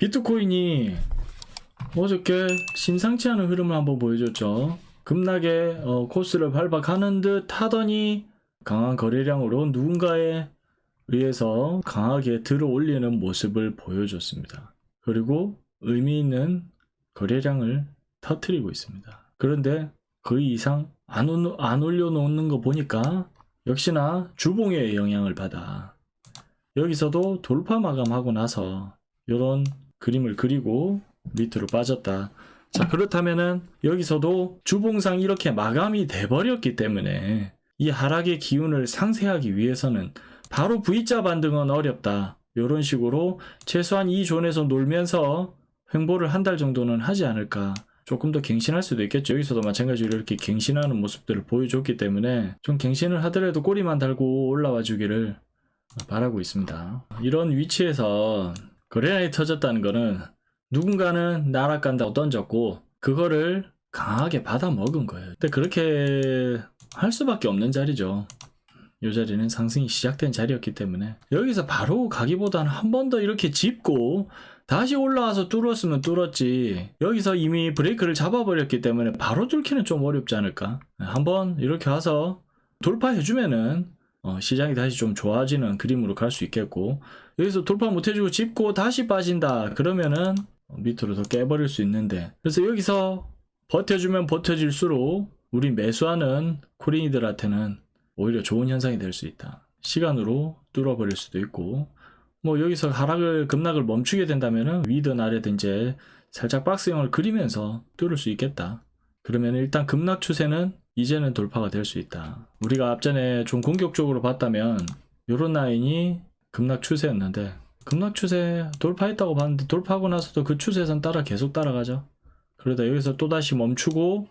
비트코인이 어저께 심상치 않은 흐름을 한번 보여줬죠. 급락의 어, 코스를 밟아가는 듯 하더니 강한 거래량으로 누군가에 의해서 강하게 들어 올리는 모습을 보여줬습니다. 그리고 의미 있는 거래량을 터트리고 있습니다. 그런데 그 이상 안, 올- 안 올려놓는 거 보니까 역시나 주봉의 영향을 받아 여기서도 돌파 마감하고 나서 이런 그림을 그리고 밑으로 빠졌다. 자 그렇다면은 여기서도 주봉상 이렇게 마감이 돼버렸기 때문에 이 하락의 기운을 상쇄하기 위해서는 바로 V자 반등은 어렵다. 이런 식으로 최소한 이 존에서 놀면서 횡보를 한 달 정도는 하지 않을까. 조금 더 갱신할 수도 있겠죠. 여기서도 마찬가지로 이렇게 갱신하는 모습들을 보여줬기 때문에 좀 갱신을 하더라도 꼬리만 달고 올라와 주기를 바라고 있습니다. 이런 위치에서 거래량이 터졌다는 거는 누군가는 나락 간다고 던졌고 그거를 강하게 받아 먹은 거예요. 근데 그렇게 할 수밖에 없는 자리죠. 이 자리는 상승이 시작된 자리였기 때문에 여기서 바로 가기보다는 한 번 더 이렇게 짚고 다시 올라와서 뚫었으면 뚫었지 여기서 이미 브레이크를 잡아버렸기 때문에 바로 뚫기는 좀 어렵지 않을까 한번 이렇게 와서 돌파해주면은 어, 시장이 다시 좀 좋아지는 그림으로 갈 수 있겠고 여기서 돌파 못해주고 짚고 다시 빠진다. 그러면은 밑으로 더 깨버릴 수 있는데. 그래서 여기서 버텨주면 버텨질수록 우리 매수하는 코린이들한테는 오히려 좋은 현상이 될 수 있다. 시간으로 뚫어버릴 수도 있고. 뭐 여기서 하락을 급락을 멈추게 된다면은 위든 아래든 이제 살짝 박스형을 그리면서 뚫을 수 있겠다. 그러면 일단 급락 추세는 이제는 돌파가 될 수 있다. 우리가 앞전에 좀 공격적으로 봤다면 요런 라인이 급락 추세였는데 급락 추세 돌파했다고 봤는데 돌파하고 나서도 그 추세선 따라 계속 따라가죠. 그러다 여기서 또다시 멈추고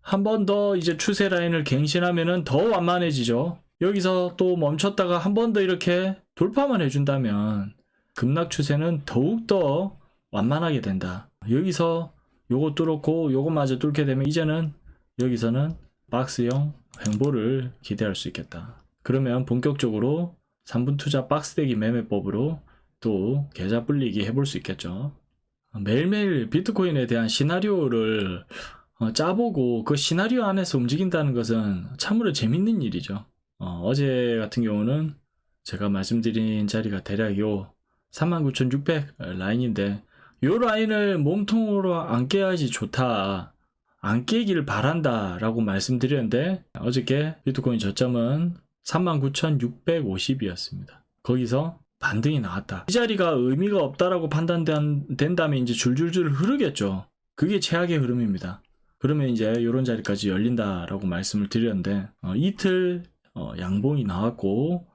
한 번 더 이제 추세 라인을 갱신하면은 더 완만해지죠. 여기서 또 멈췄다가 한 번 더 이렇게 돌파만 해준다면 급락 추세는 더욱더 완만하게 된다. 여기서 요거 뚫었고 요거마저 뚫게 되면 이제는 여기서는 박스형 횡보를 기대할 수 있겠다. 그러면 본격적으로 3분 투자 박스대기 매매법으로 또 계좌 불리기 해볼 수 있겠죠. 매일매일 비트코인에 대한 시나리오를 어, 짜보고 그 시나리오 안에서 움직인다는 것은 참으로 재밌는 일이죠. 어, 제 같은 경우는 제가 말씀드린 자리가 대략 요 39,600 라인인데 요 라인을 몸통으로 안 깨야지 좋다. 안 깨길 바란다 라고 말씀드렸는데 어저께 비트코인 저점은 39,650이었습니다. 거기서 반등이 나왔다. 이 자리가 의미가 없다라고 판단된다면 이제 줄줄줄 흐르겠죠. 그게 최악의 흐름입니다. 그러면 이제 이런 자리까지 열린다라고 말씀을 드렸는데 어, 이틀 어, 양봉이 나왔고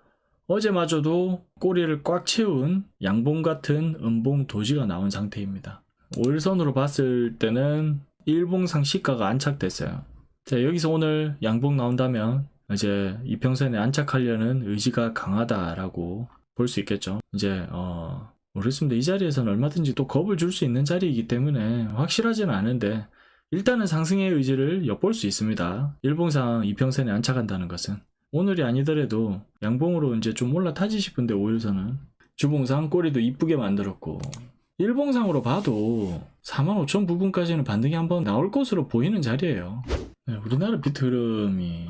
어제마저도 꼬리를 꽉 채운 양봉 같은 음봉 도지가 나온 상태입니다. 5일선으로 봤을 때는 일봉상 시가가 안착됐어요. 자, 여기서 오늘 양봉 나온다면 이제 이평선에 안착하려는 의지가 강하다라고 볼 수 있겠죠. 이제 어 모르겠습니다. 이 자리에서는 얼마든지 또 겁을 줄 수 있는 자리이기 때문에 확실하지는 않은데 일단은 상승의 의지를 엿볼 수 있습니다. 일봉상 이평선에 안착한다는 것은 오늘이 아니더라도 양봉으로 이제 좀 올라타지 싶은데 5일선은 주봉상 꼬리도 이쁘게 만들었고 일봉상으로 봐도 45,000 부근까지는 반등이 한번 나올 것으로 보이는 자리예요. 네, 우리나라 비트 흐름이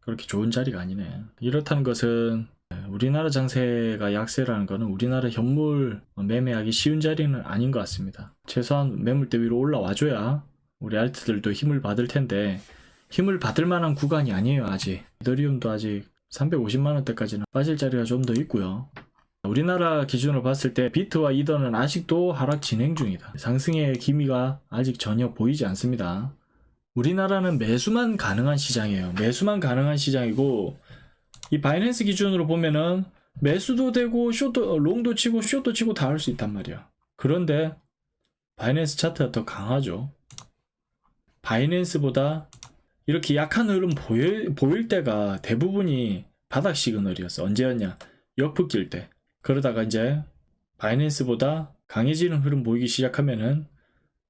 그렇게 좋은 자리가 아니네. 이렇다는 것은 네, 우리나라 장세가 약세라는 것은 우리나라 현물 매매하기 쉬운 자리는 아닌 것 같습니다. 최소한 매물대 위로 올라와줘야 우리 알트들도 힘을 받을 텐데 힘을 받을 만한 구간이 아니에요 아직. 이더리움도 아직 350만 원대까지는 빠질 자리가 좀 더 있고요. 우리나라 기준으로 봤을 때 비트와 이더는 아직도 하락 진행 중이다. 상승의 기미가 아직 전혀 보이지 않습니다. 우리나라는 매수만 가능한 시장이에요. 매수만 가능한 시장이고 이 바이낸스 기준으로 보면은 매수도 되고 쇼도 어, 롱도 치고 숏도 치고 다 할 수 있단 말이야. 그런데 바이낸스 차트가 더 강하죠. 바이낸스보다 이렇게 약한 흐름 보일, 보일 때가 대부분이 바닥 시그널이었어. 언제였냐? 낄 때. 그러다가 이제 바이낸스보다 강해지는 흐름 보이기 시작하면은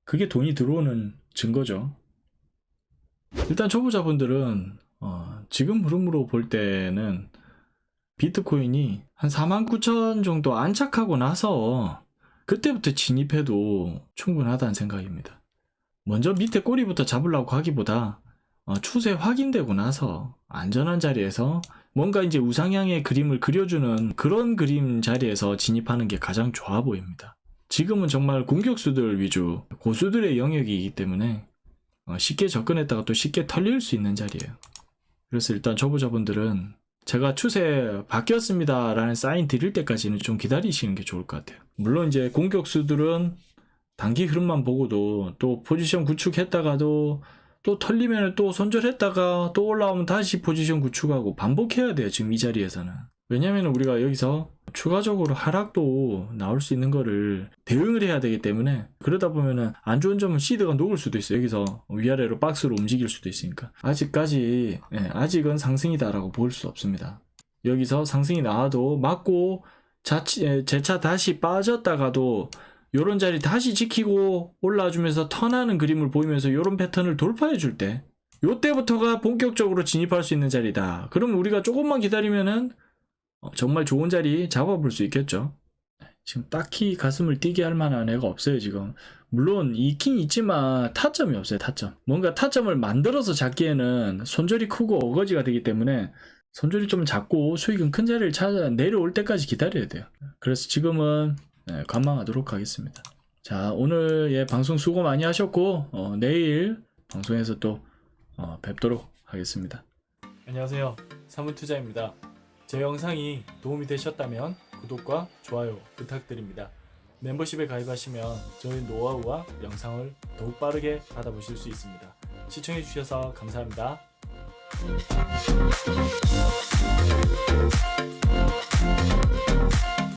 그게 돈이 들어오는 증거죠. 일단 초보자분들은 어, 지금 흐름으로 볼 때는 비트코인이 한49,000 정도 안착하고 나서 그때부터 진입해도 충분하다는 생각입니다. 먼저 밑에 꼬리부터 잡으려고 하기보다 어, 추세 확인되고 나서 안전한 자리에서 뭔가 이제 우상향의 그림을 그려주는 그런 그림 자리에서 진입하는 게 가장 좋아 보입니다. 지금은 정말 공격수들 위주 고수들의 영역이기 때문에 어, 쉽게 접근했다가 또 쉽게 털릴 수 있는 자리예요. 그래서 일단 초보자분들은 제가 추세 바뀌었습니다 라는 사인 드릴 때까지는 좀 기다리시는 게 좋을 것 같아요. 물론 이제 공격수들은 단기 흐름만 보고도 또 포지션 구축했다가도 또 털리면 또 손절했다가 또 올라오면 다시 포지션 구축하고 반복해야 돼요 지금 이 자리에서는. 왜냐면 우리가 여기서 추가적으로 하락도 나올 수 있는 거를 대응을 해야 되기 때문에 그러다 보면은 안 좋은 점은 시드가 녹을 수도 있어요. 여기서 위아래로 박스로 움직일 수도 있으니까. 아직까지 예, 아직은 상승이다라고 볼 수 없습니다. 여기서 상승이 나와도 맞고 자치, 재차 다시 빠졌다가도 요런 자리 다시 지키고 올라와주면서 턴하는 그림을 보이면서 요런 패턴을 돌파해 줄 때, 요때부터가 본격적으로 진입할 수 있는 자리다. 그럼 우리가 조금만 기다리면은 어, 정말 좋은 자리 잡아볼 수 있겠죠. 지금 딱히 가슴을 뛰게 할 만한 애가 없어요, 지금. 물론 있긴 있지만 타점이 없어요, 타점. 뭔가 타점을 만들어서 잡기에는 손절이 크고 어거지가 되기 때문에 손절이 좀 작고 수익은 큰 자리를 찾아 내려올 때까지 기다려야 돼요. 그래서 지금은 네, 관망하도록 하겠습니다. 자, 오늘 예, 방송 수고 많이 하셨고, 어, 내일 방송에서 또 어, 뵙도록 하겠습니다. 안녕하세요. 사문투자입니다. 제 영상이 도움이 되셨다면 구독과 좋아요 부탁드립니다. 멤버십에 가입하시면 저희 노하우와 영상을 더욱 빠르게 받아보실 수 있습니다. 시청해주셔서 감사합니다.